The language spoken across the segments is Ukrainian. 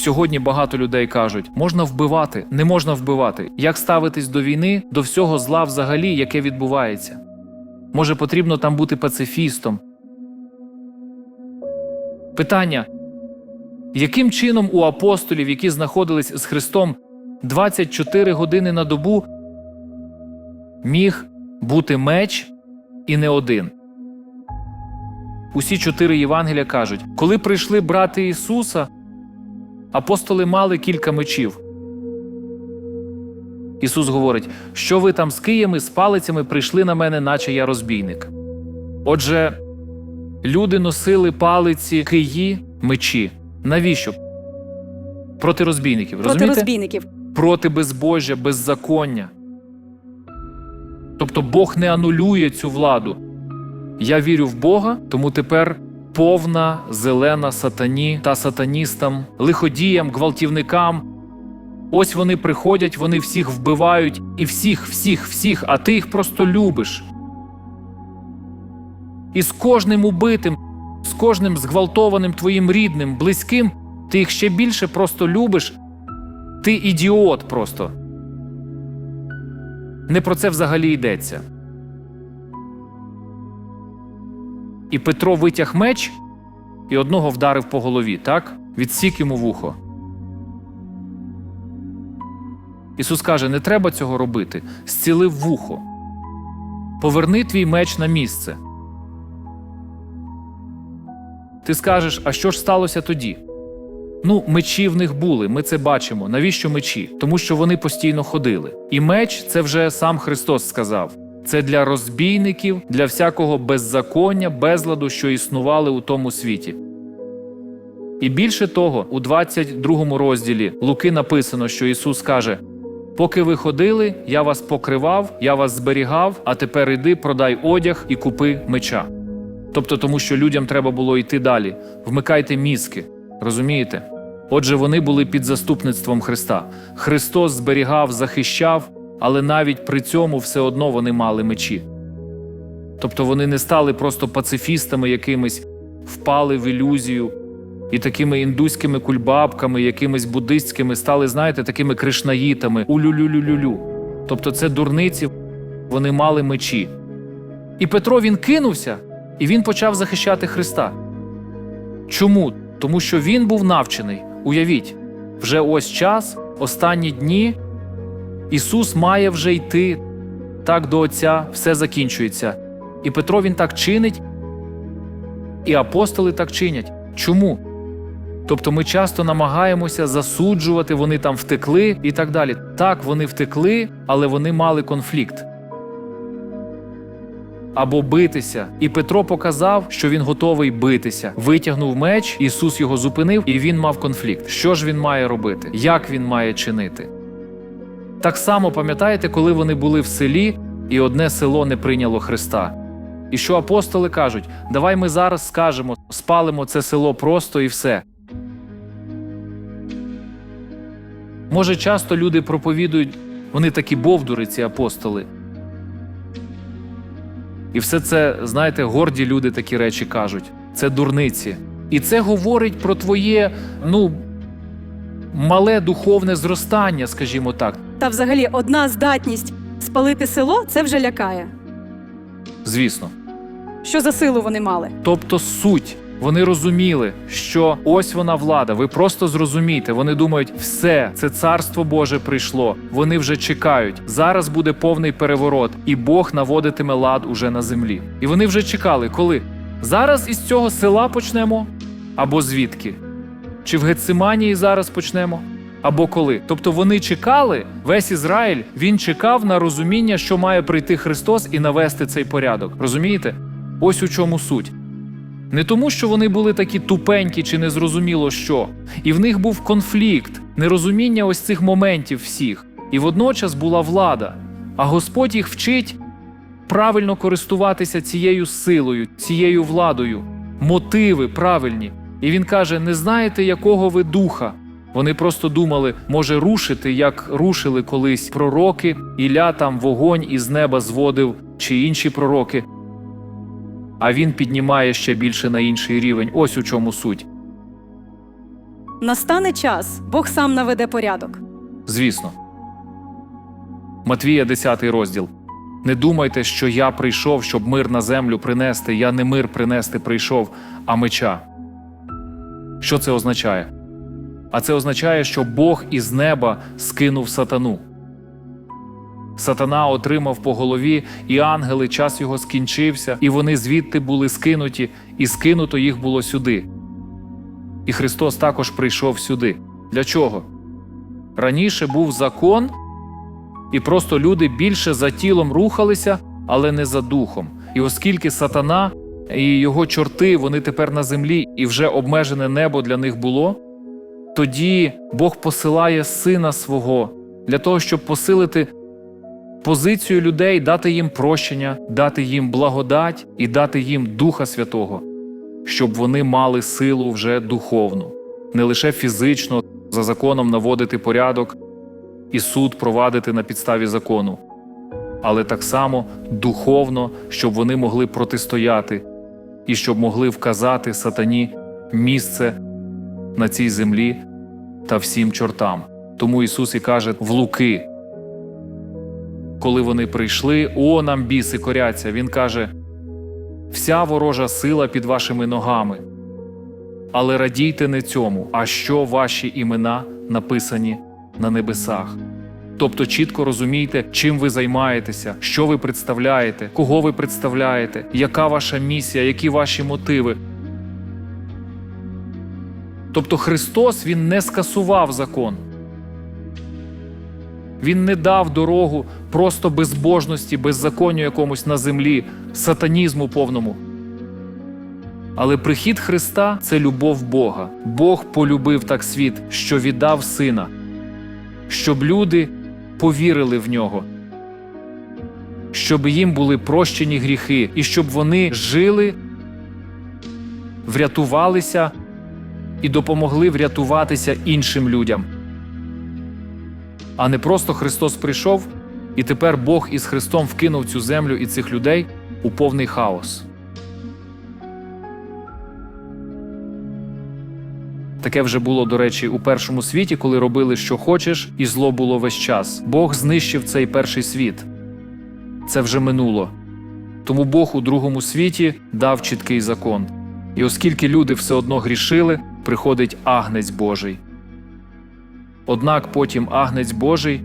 Сьогодні багато людей кажуть, можна вбивати, не можна вбивати. Як ставитись до війни, до всього зла взагалі, яке відбувається? Може, потрібно там бути пацифістом? Питання: яким чином у апостолів, які знаходились з Христом 24 години на добу, міг бути меч і не один? Усі чотири Євангелія кажуть, коли прийшли брати Ісуса, апостоли мали кілька мечів. Ісус говорить, що ви там з киями, з палицями прийшли на мене, наче я розбійник. Отже, люди носили палиці, киї, мечі. Навіщо? Проти розбійників. проти розумієте? розбійників. проти безбожжя, беззаконня. Тобто Бог не анулює цю владу. Я вірю в Бога, тому тепер повна зелена сатані та сатаністам, лиходіям, гвалтівникам. Ось вони приходять, вони всіх вбивають, і всіх, всіх, всіх, а ти їх просто любиш. І з кожним убитим, з кожним зґвалтованим твоїм рідним, близьким, ти їх ще більше просто любиш, ти ідіот просто. Не про це взагалі йдеться. І Петро витяг меч і одного вдарив по голові, так? Відсік йому вухо. Ісус каже: не треба цього робити. Зцілив вухо. Поверни твій меч на місце. Ти скажеш, а що ж сталося тоді? Ну, мечі в них були, ми це бачимо. Навіщо мечі? Тому що вони постійно ходили. І меч це вже сам Христос сказав. Це для розбійників, для всякого беззаконня, безладу, що існували у тому світі. І більше того, у 22 розділі Луки написано, що Ісус каже: Поки ви ходили, я вас покривав, я вас зберігав, а тепер іди, продай одяг і купи меча. Тобто, тому що людям треба було йти далі. Вмикайте мізки. Розумієте? Отже, вони були під заступництвом Христа. Христос зберігав, захищав, але навіть при цьому все одно вони мали мечі. Тобто вони не стали просто пацифістами якимись, впали в ілюзію і такими індуськими кульбабками, якимись буддистськими, стали, знаєте, такими кришнаїтами, улю-лю-лю-лю-лю. Тобто це дурниці, вони мали мечі. І Петро він кинувся, і він почав захищати Христа. Чому? Тому що він був навчений. Уявіть, вже ось час, останні дні. Ісус має вже йти так до Отця, все закінчується. І Петро він так чинить, і апостоли так чинять. Чому? Тобто ми часто намагаємося засуджувати, вони там втекли і так далі. Так, вони втекли, але вони мали конфлікт. Або битися. І Петро показав, що він готовий битися. Витягнув меч, Ісус його зупинив, і він мав конфлікт. Що ж він має робити? Як він має чинити? Так само пам'ятаєте, коли вони були в селі, і одне село не прийняло Христа. І що апостоли кажуть: давай ми зараз скажемо, спалимо це село просто і все. Може, часто люди проповідують, вони такі бовдури, ці апостоли. І все це, знаєте, горді люди такі речі кажуть. Це дурниці. І це говорить про твоє, ну, мале духовне зростання, скажімо так. Та взагалі одна здатність спалити село це вже лякає. Звісно. Що за силу вони мали? Тобто суть. Вони розуміли, що ось вона влада. Ви просто зрозумійте. Вони думають, все, це царство Боже прийшло. Вони вже чекають. Зараз буде повний переворот, і Бог наводитиме лад уже на землі. І вони вже чекали, коли зараз із цього села почнемо, або звідки? Чи в Гециманії зараз почнемо? Або коли? Тобто вони чекали, весь Ізраїль він чекав на розуміння, що має прийти Христос і навести цей порядок. Розумієте? Ось у чому суть. Не тому, що вони були такі тупенькі чи незрозуміло що, і в них був конфлікт, нерозуміння ось цих моментів всіх, і водночас була влада. А Господь їх вчить правильно користуватися цією силою, цією владою, мотиви правильні. І він каже: не знаєте, якого ви духа. Вони просто думали, може рушити, як рушили колись пророки, Ілля там вогонь із неба зводив, чи інші пророки а він піднімає ще більше на інший рівень. Ось у чому суть. Настане час, Бог сам наведе порядок. Звісно. Матвія, 10 розділ. Не думайте, що я прийшов, щоб мир на землю принести. Я не мир принести прийшов, а меча. Що це означає? А це означає, що Бог із неба скинув сатану. Сатана отримав по голові, і ангели, час його скінчився, і вони звідти були скинуті, і скинуто їх було сюди. І Христос також прийшов сюди. Для чого? Раніше був закон, і просто люди більше за тілом рухалися, але не за духом. І оскільки сатана і його чорти вони тепер на землі, і вже обмежене небо для них було, тоді Бог посилає сина свого для того, щоб посилити позицію людей, дати їм прощення, дати їм благодать і дати їм Духа Святого, щоб вони мали силу вже духовну, не лише фізично за законом наводити порядок і суд провадити на підставі закону, але так само духовно, щоб вони могли протистояти і щоб могли вказати сатані місце на цій землі та всім чортам. Тому Ісус і каже в Луки, коли вони прийшли, о, нам біси коряться. Він каже: вся ворожа сила під вашими ногами. Але радійте не цьому, а що ваші імена написані на небесах. Тобто чітко розумійте, чим ви займаєтеся, що ви представляєте, кого ви представляєте, яка ваша місія, які ваші мотиви. Тобто Христос Він не скасував закон. Він не дав дорогу просто безбожності, беззаконню якомусь на землі, сатанізму повному. Але прихід Христа це любов Бога. Бог полюбив так світ, що віддав сина, щоб люди повірили в нього, щоб їм були прощені гріхи, і щоб вони жили, врятувалися і допомогли врятуватися іншим людям. А не просто Христос прийшов, і тепер Бог із Христом вкинув цю землю і цих людей у повний хаос. Таке вже було, до речі, у першому світі, коли робили, що хочеш, і зло було весь час. Бог знищив цей перший світ. Це вже минуло. Тому Бог у другому світі дав чіткий закон. І оскільки люди все одно грішили, приходить агнець Божий. Однак потім агнець Божий,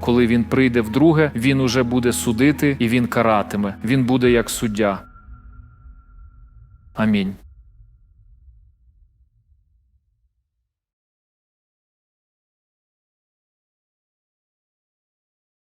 коли він прийде вдруге, він уже буде судити і він каратиме. Він буде як суддя. Амінь.